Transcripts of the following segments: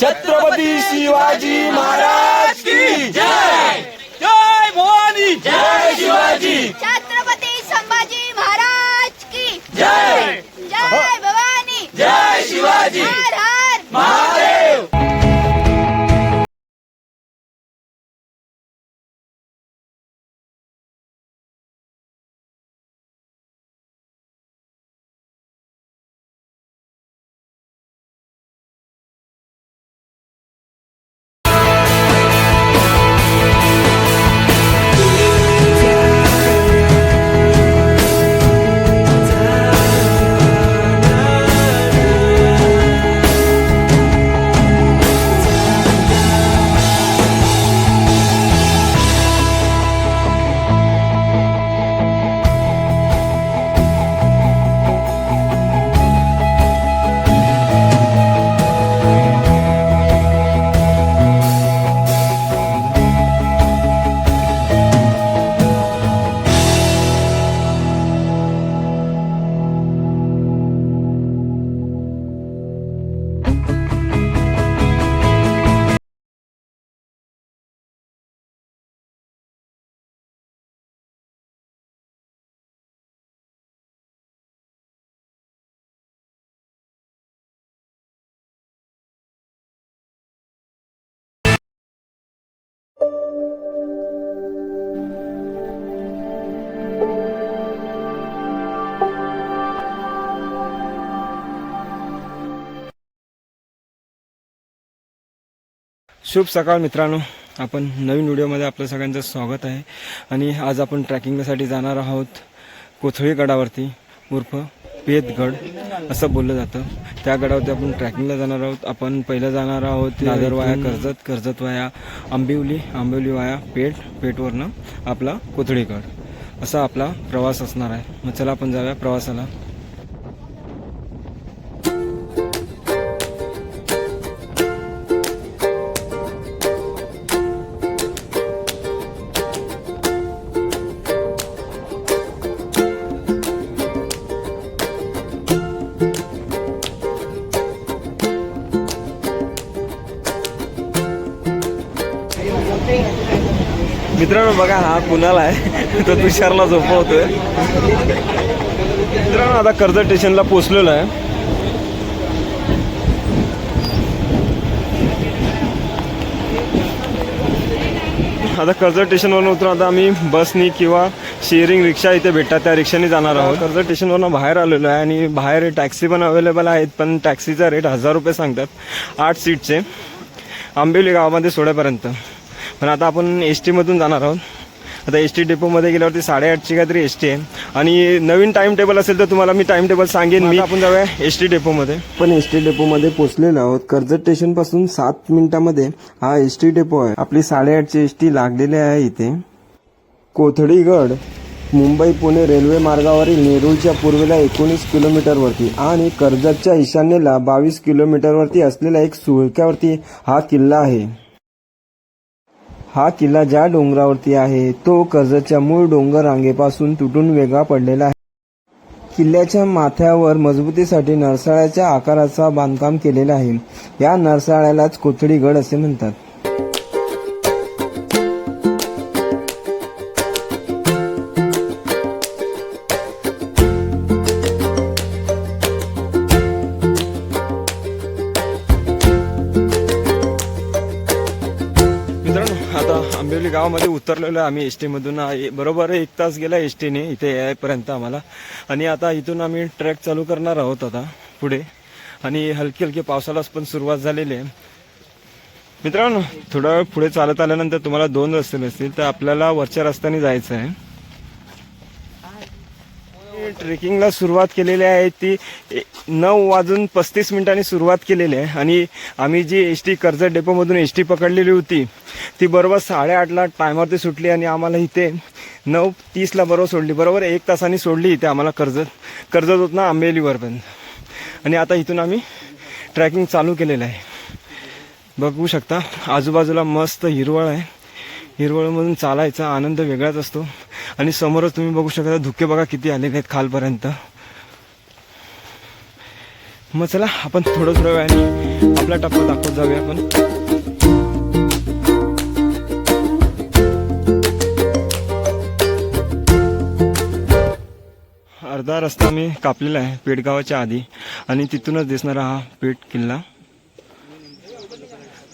छत्रपती शिवाजी महाराज की जय! जय भवानी! जय शिवाजी! छत्रपती संभाजी महाराज की जय! जय! भवानी! जय शिवाजी! हर हर! महादेव! शुभ सकाळ मित्रांनो. आपण नवीन व्हिडिओमध्ये आपलं सगळ्यांचं स्वागत आहे. आणि आज आपण ट्रॅकिंगसाठी जाणार आहोत कोथळी गडावरती उर्फ पेतगड असं बोललं जातं. त्या गडावरती आपण ट्रॅकिंगला जाणार आहोत. आपण पहिलं जाणार आहोत दादर वाया कर्जत कर्जत वाया आंबिवली आंबिवली वाया पेठ पेठवरनं आपला कोथळीगड. असा आपला प्रवास असणार आहे. मग चला आपण जाऊया प्रवासाला. बघा हा कुणाला आहे. तो तुषारला झोपवतोय. मित्रांनो आता कर्जत स्टेशनला पोचलेलो आहे. आता कर्जत स्टेशनवरून उतरून आता आम्ही बसनी किंवा शेअरिंग रिक्षा इथे भेटतात. त्या रिक्षाने जाणार आहोत. कर्जत स्टेशनवरून बाहेर आलेलो आहे आणि बाहेर टॅक्सी पण अवेलेबल आहेत पण टॅक्सीचा रेट हजार रुपये सांगतात. आठ सीटचे आंबिवली गावामध्ये सोडेपर्यंत पण आता आपण एस टीमधून जाणार आहोत. आता एस टी डेपोमध्ये गेल्यावरती साडेआठची काहीतरी एस टी आहे. आणि नवीन टाइम टेबल असेल तर तुम्हाला मी टाइम टेबल सांगेन मी आपण जाऊया एस टी डेपोमध्ये पण एस टी डेपोमध्ये पोहोचलेलो आहोत. कर्जत स्टेशनपासून सात मिनिटामध्ये हा एस टी डेपो आहे. आपली साडेआठची एस टी लागलेली आहे इथे. कोथळीगड मुंबई पुणे रेल्वे मार्गावरील नेरूळच्या पूर्वेला एकोणीस किलोमीटरवरती आणि कर्जतच्या ईशान्येला बावीस किलोमीटरवरती असलेला एक सुळक्यावरती हा किल्ला आहे. हा किल्ला ज्या डोंगरावरती आहे तो कर्जतच्या मूळ डोंगर रांगेपासून तुटून वेगळा पडलेला आहे. किल्ल्याच्या माथ्यावर मजबूतीसाठी नरसाळ्याच्या आकाराचा बांधकाम केलेला आहे. या नरसाळ्यालाच कोथळीगड असे म्हणतात. आंबिवली गावामध्ये उतरलेलो आहे आम्ही एस टीमधून बरोबर एक तास गेला एस टीने इथे यायपर्यंत आम्हाला. आणि आता इथून आम्ही ट्रॅक चालू करणार आहोत आता पुढे. आणि हलकी हलकी पावसालाच पण सुरुवात झालेली आहे. मित्रांनो थोडा वेळ पुढे चालत आल्यानंतर तुम्हाला दोन रस्ते नसतील तर आपल्याला वरच्या रस्त्याने जायचं आहे. ट्रेकिंगला सुरुवात केलेली आहे ती नऊ वाजून पस्तीस मिनिटांनी सुरुवात केलेली आहे. आणि आम्ही जी एस टी कर्जत डेपोमधून एस टी पकडलेली होती ती बरोबर साडेआठला टायमावरती सुटली आणि आम्हाला इथे नऊ तीसला बरोबर सोडली. बरोबर एक तासाने सोडली इथे आम्हाला कर्जत कर्जत होत ना आंबेलीवर पण. आणि आता इथून आम्ही ट्रॅकिंग चालू केलेलं आहे. बघू शकता आजूबाजूला मस्त हिरवळ आहे. हिरवळमधून चालायचा आनंद वेगळाच असतो. आणि समोरच तुम्ही बघू शकता धुके बघा किती आलेले आहेत खालपर्यंत. मग चला आपण थोडं थोडं वेळाने आपला टप्पा दाखवत जाऊया आपण. अर्धा रस्ता मी कापलेला आहे पेडगावाच्या आधी आणि तिथूनच दिसणारा हा पेट किल्ला.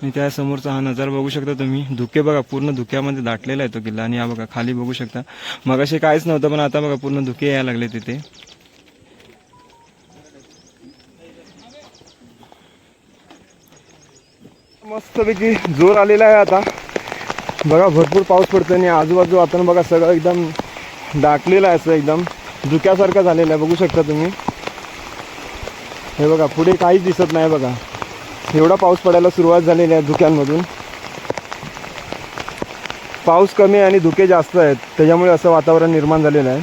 आणि त्या समोरचा हा नजारा बघू शकता तुम्ही. धुके बघा पूर्ण धुक्यामध्ये दाटलेला आहे तो किल्ला. आणि हा बघा खाली बघू शकता. मगाशी काहीच नव्हतं पण आता बघा पूर्ण धुके यायला लागले तिथे. मस्तपैकी जोर आलेला आहे आता. बघा भरपूर पाऊस पडतो आणि आजूबाजू आपण बघा सगळं एकदम दाटलेलं आहे असं एकदम. धुक्यासारखं झालेलं आहे बघू शकता तुम्ही. हे बघा पुढे काहीच दिसत नाही बघा. एवढा पाऊस पडायला सुरुवात झालेली आहे धुक्यांमधून. पाऊस कमी आहे आणि धुके जास्त आहेत त्याच्यामुळे असं वातावरण निर्माण झालेलं आहे.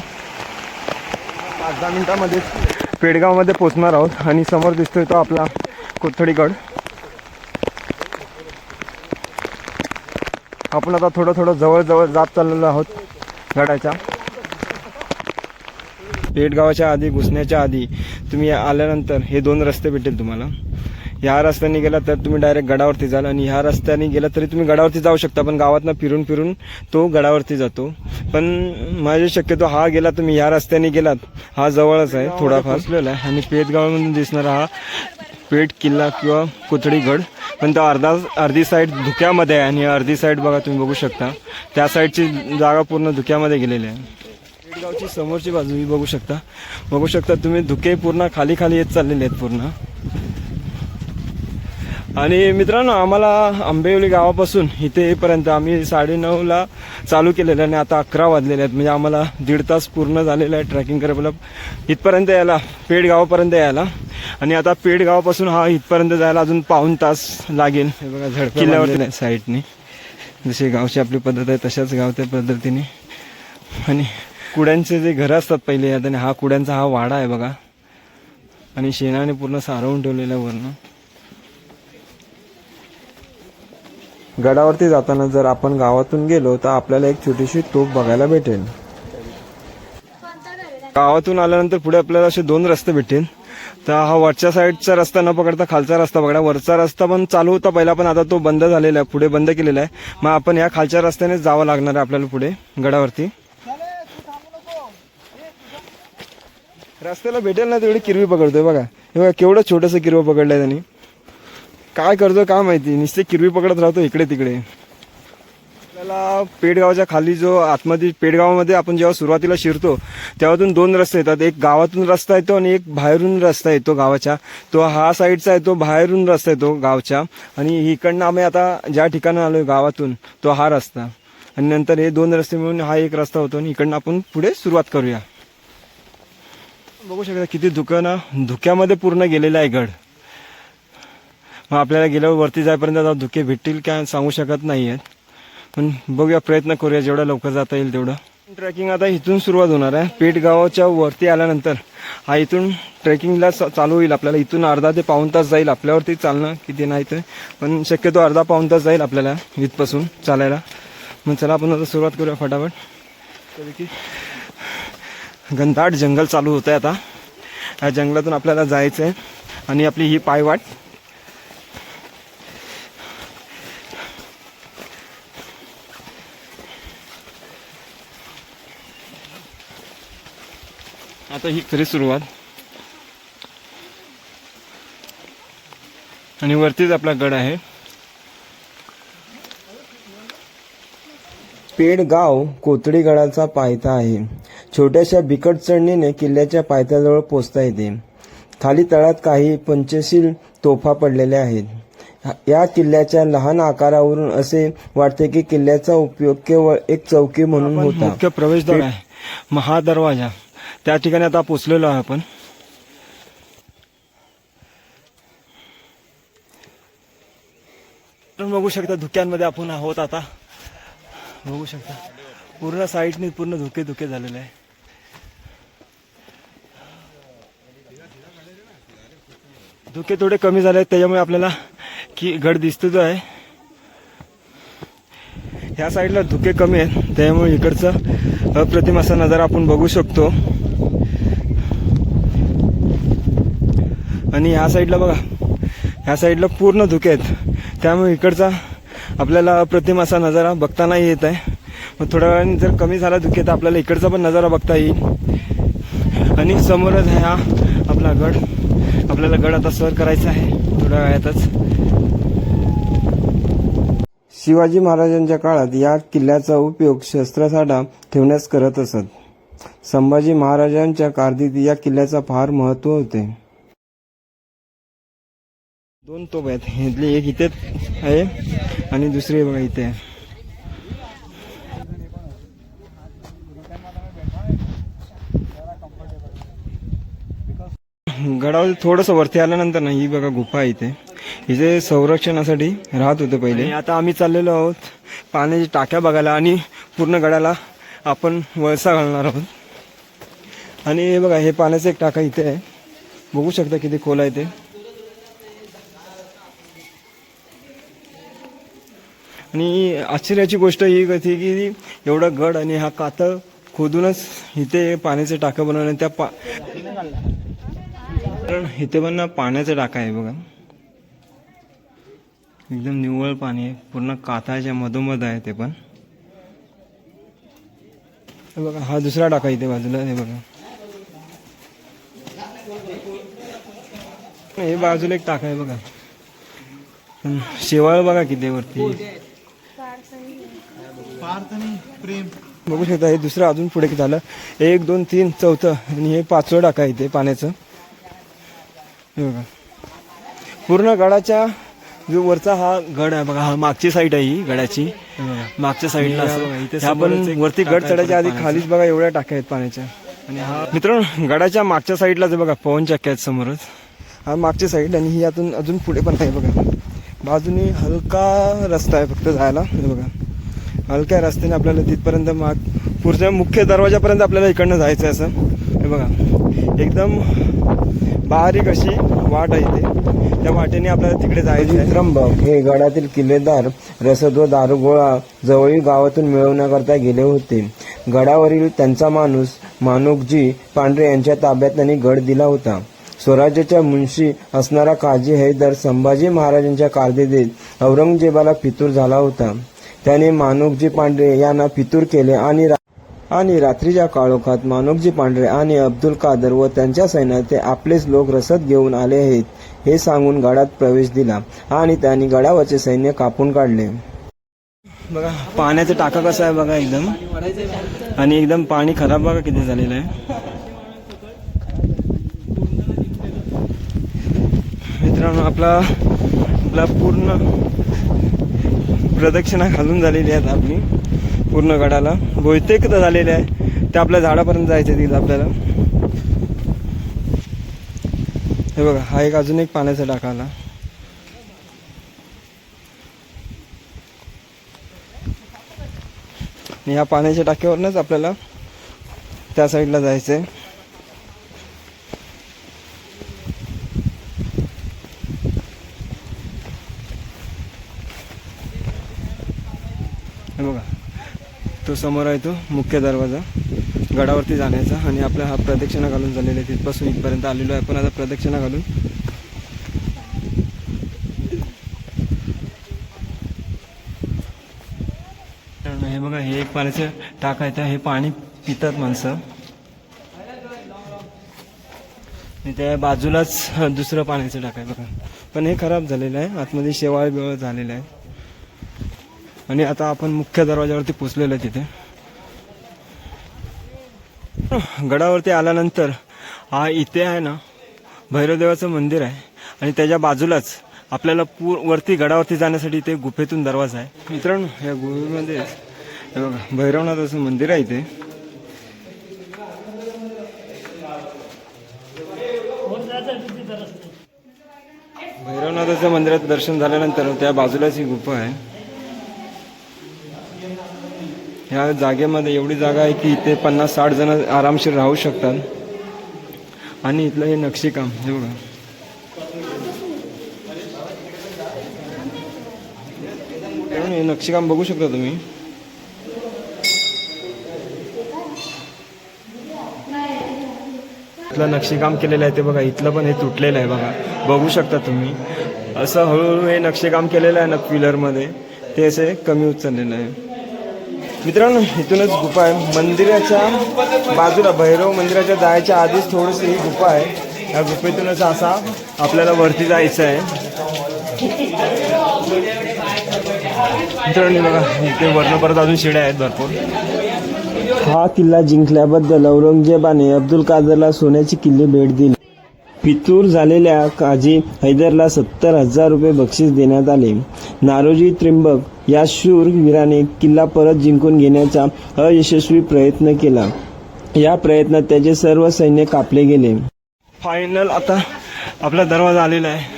पाच दहा मिनटामध्ये पेडगावमध्ये पोचणार आहोत आणि समोर दिसतोय तो आपला कोथडीगड आपण आता थोडं थोडं जवळजवळ जात चाललेलो आहोत गडाच्या. पेटगावाच्या आधी घुसण्याच्या आधी तुम्ही आल्यानंतर हे दोन रस्ते भेटेल तुम्हाला. ह्या रस्त्याने गेला तर तुम्ही डायरेक्ट गडावरती जाल आणि ह्या रस्त्याने गेला तरी तुम्ही गडावरती जाऊ शकता पण गावातनं फिरून फिरून तो गडावरती जातो. पण माझी शक्यतो हा गेला तुम्ही ह्या रस्त्याने गेलात हा जवळच आहे थोडाफार. असलेला आहे. आणि पेटगावामधून दिसणारा हा पेट किल्ला किंवा कोथळीगड पण तो अर्धा अर्धी साईड धुक्यामध्ये आहे आणि अर्धी साईड बघा तुम्ही बघू शकता. त्या साईडची जागा पूर्ण धुक्यामध्ये गेलेली आहे. पेटगावची समोरची बाजू ही बघू शकता. बघू शकता तुम्ही धुके पूर्ण खाली खाली येत चाललेले आहेत पूर्ण. आणि मित्रांनो आम्हाला आंबेवली गावापासून इथे येईपर्यंत आम्ही साडेनऊला चालू केलेलं आहे आणि आता अकरा वाजलेले आहेत. म्हणजे आम्हाला दीड तास पूर्ण झालेलं आहे ट्रॅकिंग करायला. इथपर्यंत यायला पेड गावापर्यंत यायला. आणि आता पेड गावापासून हा इथपर्यंत जायला अजून पाऊन तास लागेल. हे बघा झडप किल्ल्यावरती साईडने. जशी गावची आपली पद्धत आहे तशाच गावच्या पद्धतीने. आणि कुड्यांचे जे घरं असतात पहिले आणि हा कुड्यांचा हा वाडा आहे बघा. आणि शेणाने पूर्ण सारवून ठेवलेलं वरनं. गडावरती जाताना जर आपण गावातून गेलो तर आपल्याला एक छोटीशी तोफ बघायला भेटेल. गावातून आल्यानंतर पुढे आपल्याला असे दोन रस्ते भेटेल तर हा वरच्या साईडचा रस्ता न पकडता खालचा रस्ता पकडा वरचा रस्ता पण चालू होता पहिला पण आता तो बंद झालेला आहे पुढे बंद केलेला आहे. मग आपण या खालच्या रस्त्याने जावं लागणार आहे आपल्याला पुढे गडावरती. रस्त्याला भेटेल ना तेवढी किरवी पकडतोय बघा. हे बघा केवढं छोटंसं किरवं पकडलंय त्यांनी. काय करतो काय माहिती? नुसते किरवी पकडत राहतो इकडे तिकडे. आपल्याला पेडगावच्या खाली जो आतमध्ये पेडगावामध्ये आपण जेव्हा सुरुवातीला शिरतो तेव्हातून दोन रस्ते येतात. एक गावातून रस्ता येतो आणि एक बाहेरून रस्ता येतो गावाच्या. तो हा साईडचा येतो बाहेरून रस्ता येतो गावच्या. आणि इकडनं आम्ही आता ज्या ठिकाणी आलोय गावातून तो हा रस्ता. आणि नंतर हे दोन रस्ते मिळून हा एक रस्ता होतो आणि इकडनं आपण पुढे सुरुवात करूया. बघू शकता किती दुकानं धुक्यामध्ये पूर्ण गेलेलं आहे गड. मग आपल्याला गेल्यावर वरती जाईपर्यंत जाऊ धुके भेटतील काय सांगू शकत नाही आहेत पण बघूया प्रयत्न करूया जेवढा लवकर जाता येईल तेवढं. ट्रेकिंग आता इथून सुरुवात होणार आहे. पेट गावाच्या वरती आल्यानंतर हा इथून ट्रेकिंगला चालू होईल आपल्याला. इथून अर्धा ते पाऊण तास जाईल आपल्यावरती चालणं किती नाही तर. पण शक्यतो अर्धा पाऊण तास जाईल आपल्याला इथपासून चालायला. मग चला आपण आता सुरुवात करूया फटाफट. तरी की घनदाट जंगल चालू होतं आहे आता. या जंगलातून आपल्याला जायचं आहे आणि आपली ही पायवाट आता ही खरी सुरुवात. आणि वरतीच आपला गड आहे. पेड गाव कोथळी गडाचा पायथा आहे. छोट्याशा बिकट चढणीने किल्ल्याच्या पायथ्याजवळ पोचता येते. खाली तळात काही पंचशील तोफा पडलेल्या आहेत. या किल्ल्याच्या लहान आकारावरून असे वाटते की किल्ल्याचा उपयोग केवळ एक चौकी म्हणून होता. मुख्य प्रवेशद्वार आहे. महादरवाजा. त्या ठिकाणी आता पोचलेलो आहे आपण. बघू शकता धुक्यांमध्ये आपण आहोत आता. बघू शकता. पूर्ण साईडने पूर्ण धुके धुके झालेले आहे. धुके थोडे कमी झाले आहेत त्याच्यामुळे आपल्याला की गड दिसतो जो आहे. ह्या साईडला धुके कमी आहेत त्यामुळे इकडचा अप्रतिम असा नजारा आपण बघू शकतो. आणि ह्या साईडला बघा ह्या साईडला पूर्ण धुके आहेत त्यामुळे इकडचा आपल्याला अप्रतिम असा नजारा बघतानाही येत आहे. मग थोड्या वेळाने जर कमी झाला धुके तर आपल्याला इकडचा पण नजारा बघता येईल. आणि समोरच हा आपला गड. आपल्याला गड आता सर करायचा आहे थोड्या वेळातच. शिवाजी महाराजांच्या काळात या किल्ल्याचा उपयोग शस्त्रसाठा ठेवण्यास करत असत. संभाजी महाराजांच्या कारदीत या किल्ल्याचा फार महत्त्व होते. दोन तोप आहेत. इथली एक इथे आहे आणि दुसरी बघा इथे. आहे गडावर थोडंसं वरती आल्यानंतर ना ही बघा गुफा आहे इथे. इथे संरक्षणासाठी राहत होतं पहिले. आता आम्ही चाललेलो आहोत पाण्याची टाक्या बघायला आणि पूर्ण गडाला आपण वळसा घालणार आहोत. आणि हे बघा हे पाण्याचं एक टाका इथे आहे. बघू शकता किती खोल आहे ते. आणि आश्चर्याची गोष्ट ही कधी की एवढा गड आणि हा कातळ खोदूनच इथे पाण्याचे टाकं बनवलं त्या पा कारण इथे पण पाण्याचा टाका आहे बघा. एकदम निव्वळ पाणी आहे. पूर्ण काथाच्या मधोमध आहे ते पण. हे बघा हा दुसरा टाका इथे बाजूला हे बघा. हे बाजूला एक टाका आहे बघा. पण शेवाळ बघा किती वरती. बघू शकता हे दुसरं अजून पुढे झालं. एक दोन तीन चौथं आणि हे पाचवं टाका इथे पाण्याचं. हे बघा. पूर्ण गडाच्या जो वरचा हा गड आहे बघा हा मागची साईड आहे ही गडाची. मागच्या साईडला पण वरती गड चढायच्या आधी खालीच बघा एवढ्या टाक्या आहेत पाण्याच्या. आणि हा मित्रांनो गडाच्या मागच्या साईडला जे बघा पवन चक्क्या आहेत समोरच. हा मागची साईड आणि ही यातून अजून पुढे पण आहे बघा. बाजूने हलका रस्ता आहे फक्त जायला हे बघा. हलक्या रस्त्याने आपल्याला तिथपर्यंत माग पुढच्या मुख्य दरवाजापर्यंत आपल्याला इकडनं जायचं आहे असं. हे बघा. एकदम बारीक अशी वाट आहे ते त्या वाटेने आपल्याला तिकडे जायचं त्र्यंबक हे गडातील किल्लेदार रसद व दारुगोळा जवळील गावातून मिळवण्याकरता गेले होते. गडावरील त्यांचा माणूस मानुकजी पांढरे यांच्या ताब्यात त्यांनी गड दिला होता. स्वराज्याच्या मुंशी असणारा काजी हैदर संभाजी महाराजांच्या कारकिर्दीत औरंगजेबाला फितूर झाला होता. त्याने मानुकजी पांढरे यांना फितूर केले आणि आणि रात्रीच्या काळोखात मानोकजी पांढरे आणि अब्दुल कादर व त्यांच्या सैन्यात ते आपलेच लोक रसद घेऊन आले आहेत हे सांगून गडात प्रवेश दिला आणि त्यांनी गडावरचे सैन्य कापून काढले. बघा पाण्याचा टाका कसा आहे बघा एकदम. आणि एकदम पाणी खराब बघा किती झालेलं आहे. मित्रांनो आपला आपला पूर्ण प्रदक्षिणा घालून झालेली आहेत आपली. पूर्ण गडाला. बहुतेक तर झालेले आहे. ते आपल्या झाडापर्यंत जायचे तिथं आपल्याला. हे बघा हा एक अजून एक पाण्याचा टाका आला. आणि ह्या पाण्याच्या टाक्यावरनच आपल्याला त्या साईडला जायचं आहे समोर आहे तो मुख्य दरवाजा. गडावरती जाण्याचा आणि आपला हा प्रदक्षिणा घालून झालेला आहे तिथपासून इथपर्यंत आलेलो आहे. आपण आता प्रदक्षिणा घालून हे बघा हे एक पाण्याचं टाक आहे. तर हे पाणी पितात माणसं. आणि त्या बाजूलाच दुसरं पाण्याचं टाक आहे बघा. पण हे खराब झालेलं आहे. आतमध्ये शेवाळ बिवाळ झालेलं आहे. आणि आता आपण मुख्य दरवाजावरती पोचलेलो आहे तिथे. गडावरती आल्यानंतर हा इथे आहे ना भैरवदेवाचं मंदिर आहे आणि त्याच्या बाजूलाच आपल्याला पूर वरती गडावरती जाण्यासाठी इथे गुफेतून दरवाजा आहे. मित्रांनो या गुफेमध्ये बघा भैरवनाथाचं मंदिर आहे इथे. भैरवनाथाच्या मंदिरात दर्शन झाल्यानंतर त्या बाजूलाच ही गुफा आहे. ह्या जागेमध्ये एवढी जागा आहे की इथे पन्नास साठ जण आरामशीर राहू शकतात. आणि इथलं हे नक्षीकाम हे बघा. हे नक्षीकाम बघू शकता तुम्ही. इथलं नक्षीकाम केलेलं आहे ते बघा इथलं पण हे तुटलेलं आहे बघा. बघू शकता तुम्ही. असं हळूहळू हे नक्षीकाम केलेलं आहे ना पिलरमध्ये. ते असे कमी उचललेलं आहे. मित्रांनो इथूनच गुफा आहे. मंदिराच्या बाजूला भैरव मंदिराच्या जायच्या आधीच थोडीशी ही गुफा आहे. या गुफेतूनच असा आपल्याला वरती जायचं आहे. मित्रांनो बघा इथे वर्ण परत अजून शिड्या आहेत भरपूर. हा किल्ला जिंकल्याबद्दल औरंगजेबाने अब्दुल कादरला सोन्याची किल्ली भेट दिली. फितूर झालेल्या काजी हैदरला सत्तर हजार रुपये बक्षीस देण्यात आले. नारोजी त्रिंबक या शूर वीराने किल्ला परत जिंकून घेण्याचा अयशस्वी प्रयत्न केला. या प्रयत्नात त्याचे सर्व सैन्य कापले गेले. फायनल आता आपला दरवाजा आलेला आहे.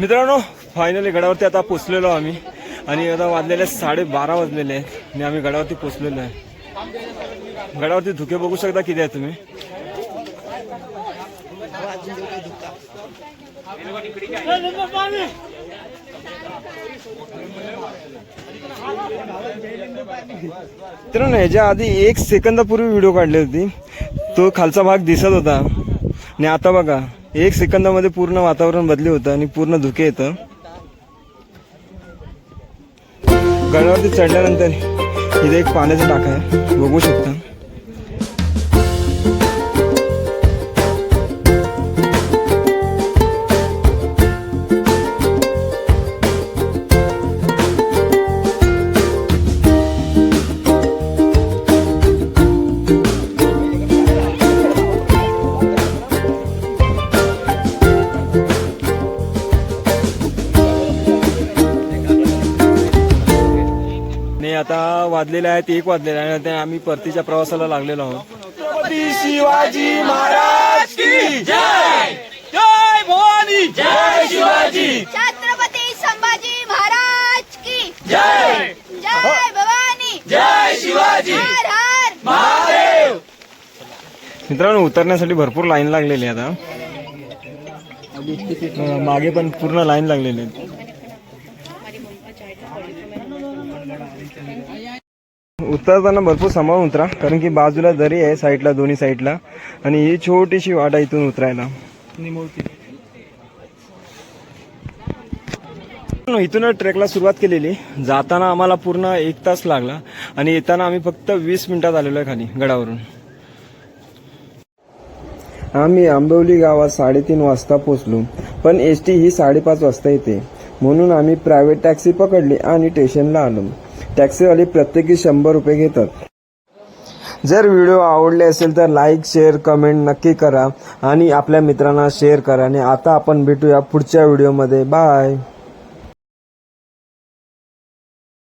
मित्रांनो फायनली गडावरती आता पोचलेलो आम्ही. आणि आता वाजलेले साडेबारा वाजलेले आहेत. आणि आम्ही गडावरती पोचलेलो आहे. गडावरती धुके बघू शकता किती आहे तुम्ही. मित्रांनो ह्याच्या आधी एक सेकंदापूर्वी व्हिडिओ काढली होती. तो खालचा भाग दिसत होता. आणि आता बघा एक सेकंदामध्ये पूर्ण वातावरण बदली होतं आणि पूर्ण धुके येतं. गडावरती चढल्यानंतर इथे एक पाण्याचा टाका आहे. बघू शकता. वाजलेले आहेत एक वाजलेले आहे आणि आम्ही परतीच्या प्रवासाला लागलेलो आहोत. छत्रपती शिवाजी महाराज की जय! जय भवानी! जय शिवाजी! छत्रपती संभाजी महाराज की जय! जय भवानी! जय शिवाजी! हर हर! महादेव! मित्रांनो उतरण्यासाठी भरपूर लाईन लागलेली आहे आता मागे पण पूर्ण लाईन लागलेली आहे उतरताना भरपूर सांभाळून उतरा कारण की बाजूला दरी आहे साईडला दोन्ही साईडला. आणि ही छोटीशी वाट आहे इथून उतरायला. इथूनच ट्रेकला सुरुवात केलेली. जाताना आम्हाला पूर्ण एक तास लागला. आणि येताना आम्ही फक्त वीस मिनिटात आलेलो आहे खाली गडावरून. आम्ही आंबवली गावात साडेतीन वाजता पोचलो पण एस टी ही साडेपाच वाजता येते. म्हणून आम्ही प्रायव्हेट टॅक्सी पकडली आणि स्टेशनला आलो. टॅक्सीवाले प्रत्येकी शंभर रुपये घेतात. जर व्हिडिओ आवडले असेल तर लाईक शेअर कमेंट नक्की करा आणि आपल्या मित्रांना शेअर करा. आणि आता आपण भेटूया पुढच्या व्हिडिओमध्ये. बाय.